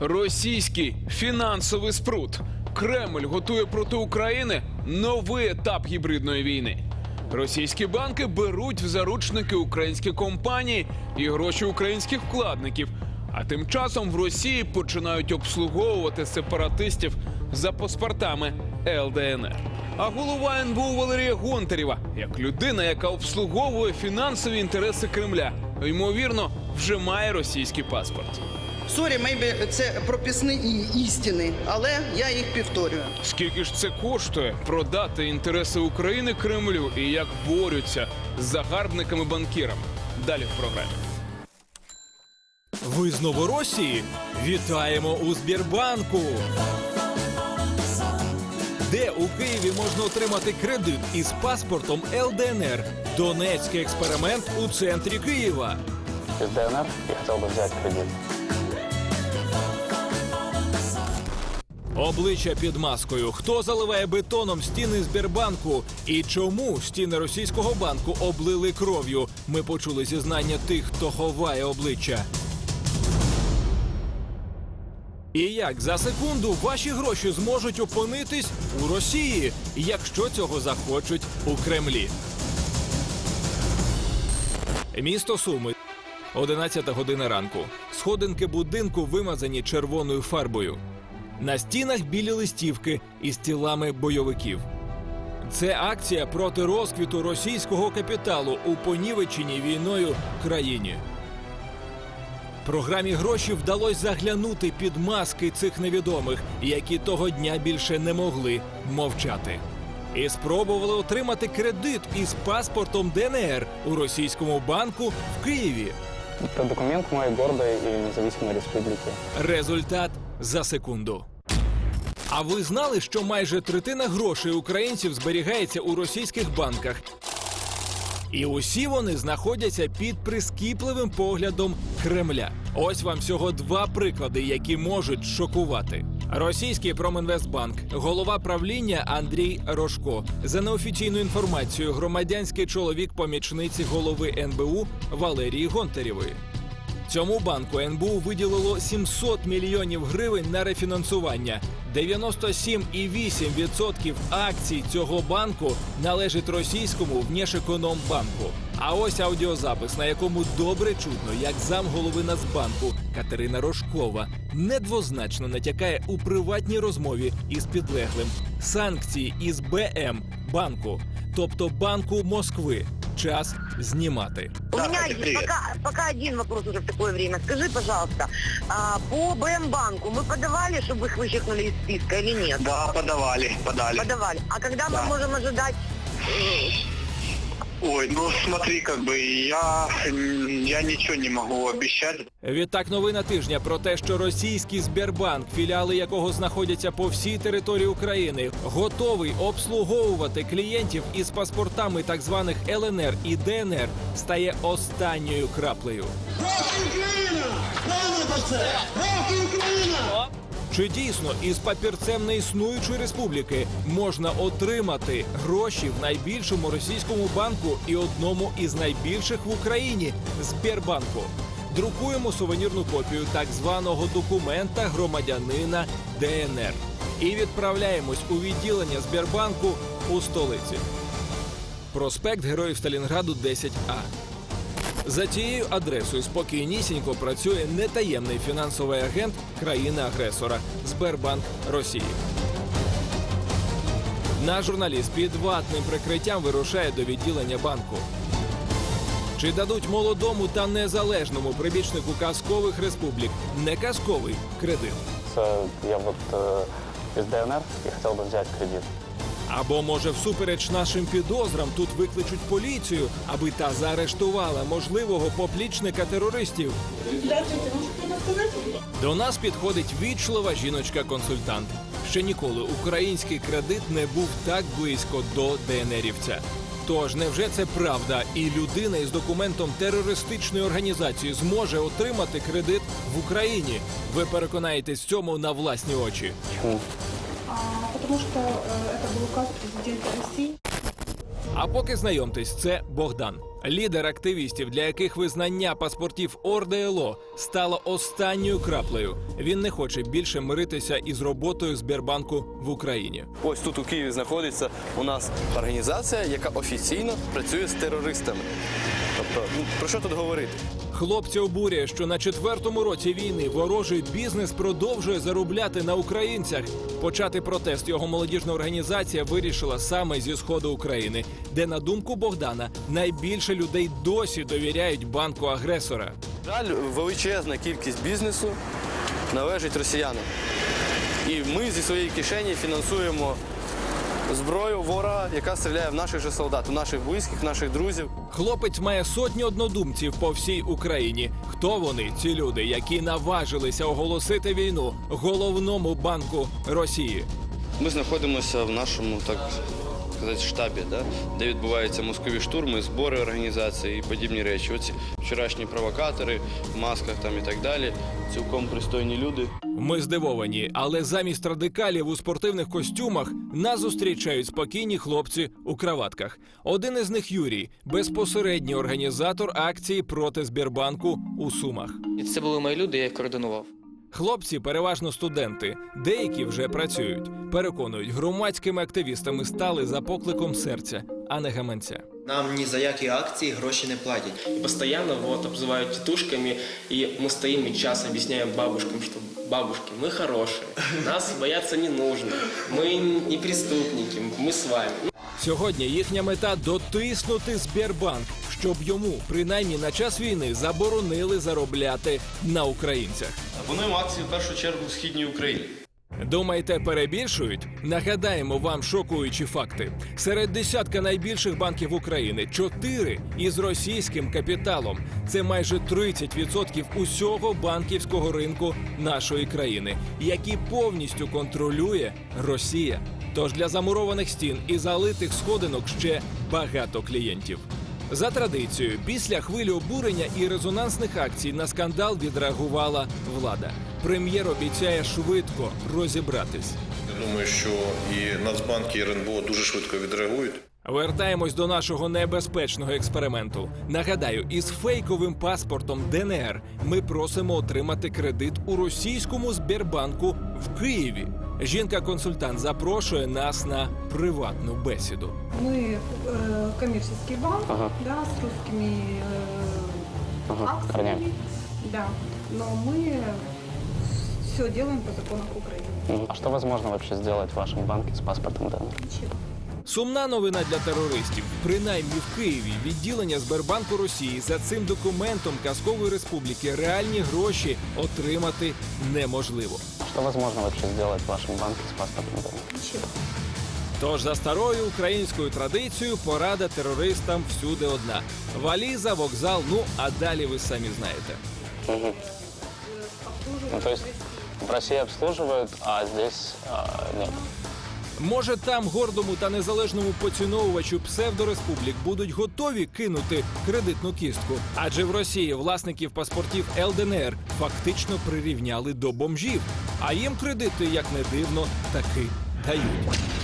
Російський фінансовий спрут. Кремль готує проти України новий етап гібридної війни. Російські банки беруть в заручники українські компанії і гроші українських вкладників. А тим часом в Росії починають обслуговувати сепаратистів за паспортами ЛДНР. А голова НБУ Валерія Гонтарєва, як людина, яка обслуговує фінансові інтереси Кремля, ймовірно, вже має російський паспорт. Сорі, мейбі це прописні і- істини, але я їх повторюю. Скільки ж це коштує продати інтереси України Кремлю і як борються з загарбниками-банкірами? Далі в програмі. Ви з Новоросії? Вітаємо у Збірбанку! Де у Києві можна отримати кредит із паспортом ЛДНР? Донецький експеримент у центрі Києва. из ДНР и хотел бы взять кредит. Обличчя під маскою. Хто заливає бетоном стіни Збірбанку? І чому стіни російського банку облили кров'ю? Ми почули зізнання тих, хто ховає обличчя. І як за секунду ваші гроші зможуть опинитись у Росії, якщо цього захочуть у Кремлі? Місто Суми. 11 година ранку. Сходинки будинку вимазані червоною фарбою. На стінах білі листівки із тілами бойовиків. Це акція проти розквіту російського капіталу у понівеченій війною країні. Програмі гроші вдалося заглянути під маски цих невідомих, які того дня більше не могли мовчати. І спробували отримати кредит із паспортом ДНР у російському банку в Києві. Документ моей гордой и независимой республики. Результат за секунду. А ви знали, що майже третина грошей українців зберігається у російських банках? І усі вони знаходяться під прискіпливим поглядом Кремля. Ось вам всього два приклади, які можуть шокувати. Російський Промінвестбанк, голова правління Андрій Рожко. За неофіційною інформацією, громадянський чоловік помічниці голови НБУ Валерії Гонтарєвої. Цьому банку НБУ виділило 700 мільйонів гривень на рефінансування. 97,8% акцій цього банку належить російському Внешекономбанку. А ось аудіозапис, на якому добре чутно, як зам голови Нацбанку Катерина Рожкова недвозначно натякає у приватній розмові із підлеглим санкції із БМ банку, тобто банку Москви Час знімати. У меня есть пока, пока один вопрос уже в такое время. Скажи, пожалуйста, а, по БМ-банку мы подавали, чтобы их вычеркнули из списка или нет? Да, подавали, подали. Подавали. А когда Да. мы можем ожидать? Ой, ну смотри, как бы я, я ничего не могу обещать. Відтак, новина тижня про те, що російський Сбербанк, філіали якого знаходяться по всій території України, готовий обслуговувати клієнтів із паспортами так званих ЛНР і ДНР, стає останньою краплею. Чи дійсно із папірцем неіснуючої республіки можна отримати гроші в найбільшому російському банку і одному із найбільших в Україні Сбербанку? Друкуємо сувенірну копію так званого документа громадянина ДНР і відправляємось у відділення Сбербанку у столиці. Проспект Героїв Сталінграду 10А. За цією адресою спокійнісінько працює нетаємний фінансовий агент країни-агресора Сбербанк Росії. Наш журналіст під ватним прикриттям вирушає до відділення банку. Чи дадуть молодому та незалежному прибічнику казкових республік не казковий кредит? С- Я вот э, из ДНР и хотел бы взять кредит. Або може, всупереч нашим підозрам, тут викличуть поліцію, аби та заарештувала можливого поплічника терористів. До нас підходить вічлива жіночка-консультант. Ще ніколи український кредит не був так близько до ДНРівця. Тож невже це правда, і людина із документом терористичної організації зможе отримати кредит в Україні? Ви переконаєтесь цьому на власні очі. Почему? А, потому что э, это был указ президента России. А поки знайомтесь, це Богдан, лідер активістів, для яких визнання паспортів ОРДЛО стало останньою краплею. Він не хоче більше миритися із роботою Сбербанку в Україні. Ось тут у Києві знаходиться у нас організація, яка офіційно працює з терористами. Тобто, ну, про що тут говорити? Хлопці обурює, що на четвертому році війни ворожий бізнес продовжує заробляти на українцях. Почати протест його молодіжна організація вирішила саме зі сходу України, де, на думку Богдана, найбільше людей досі довіряють банку агресора. Жаль, величезна кількість бізнесу належить росіянам. І ми зі своєї кишені фінансуємо зброю ворога, яка стріляє в наших же солдат, у наших близьких, наших друзів. Хлопець має сотні однодумців по всій Україні. Хто вони, ці люди, які наважилися оголосити війну головному банку Росії? Ми знаходимося в нашому, так сказати, штабі, да? де відбуваються мозкові штурми, збори організації і подібні речі. Оці вчорашні провокатори в масках там і так далі. Цілком пристойні люди. Ми здивовані, але замість радикалів у спортивних костюмах нас зустрічають спокійні хлопці у краватках. Один із них Юрій, безпосередній організатор акції проти Сбербанку у Сумах. І це були мої люди, я їх координував. Хлопці переважно студенти, деякі вже працюють. Переконують, громадськими активістами стали за покликом серця, а не гаманця. Нам ні за які акції гроші не платять. И постоянно вот обзывают тетушками, и мы стоим и час объясняем бабушкам, что бабушки, мы хорошие, нас бояться не нужно, мы не преступники, мы с вами. Сьогодні їхня мета дотиснути Сбербанк, щоб йому, принаймні на час війни, заборонили заробляти на українцях. Абонуємо акції в першу чергу в східній Україні. Думаєте, перебільшують? Нагадаємо вам шокуючі факти. Серед десятка найбільших банків України чотири із російським капіталом. Це майже 30% усього банківського ринку нашої країни, які повністю контролює Росія. Тож для замурованих стін і залитих сходинок ще багато клієнтів. За традицією, після хвилі обурення і резонансних акцій на скандал відреагувала влада. Прем'єр обіцяє швидко розібратись. Я думаю, що і Нацбанк, і РНБО дуже швидко відреагують. Вертаємось до нашого небезпечного експерименту. Нагадаю, із фейковим паспортом ДНР ми просимо отримати кредит у російському Сбербанку в Києві. Жінка-консультант запрошує нас на приватну бесіду. Мы э, коммерческий банк, Ага. да, с русскими э, Ага, акциями, корнями. да, но мы все делаем по законам Украины. Мгм. А что возможно вообще сделать в вашем банке с паспортом ДНР? Ничего. Сумна новина для терористів. Принаймні в Києві відділення Сбербанку Росії за цим документом казкової республіки реальні гроші отримати неможливо. Что возможно вообще сделать в вашем банке с паспортом? Ничего. Тож за старою українською традицією порада терористам всюди одна: валіза, вокзал. Ну а далі ви самі знаєте. Угу. Ну, то есть в России обслуживают, а здесь а, нет. Може, там гордому та незалежному поціновувачу псевдореспублік будуть готові кинути кредитну кістку, адже в Росії власників паспортів ЛДНР фактично прирівняли до бомжів, а їм кредити, як не дивно, таки дають.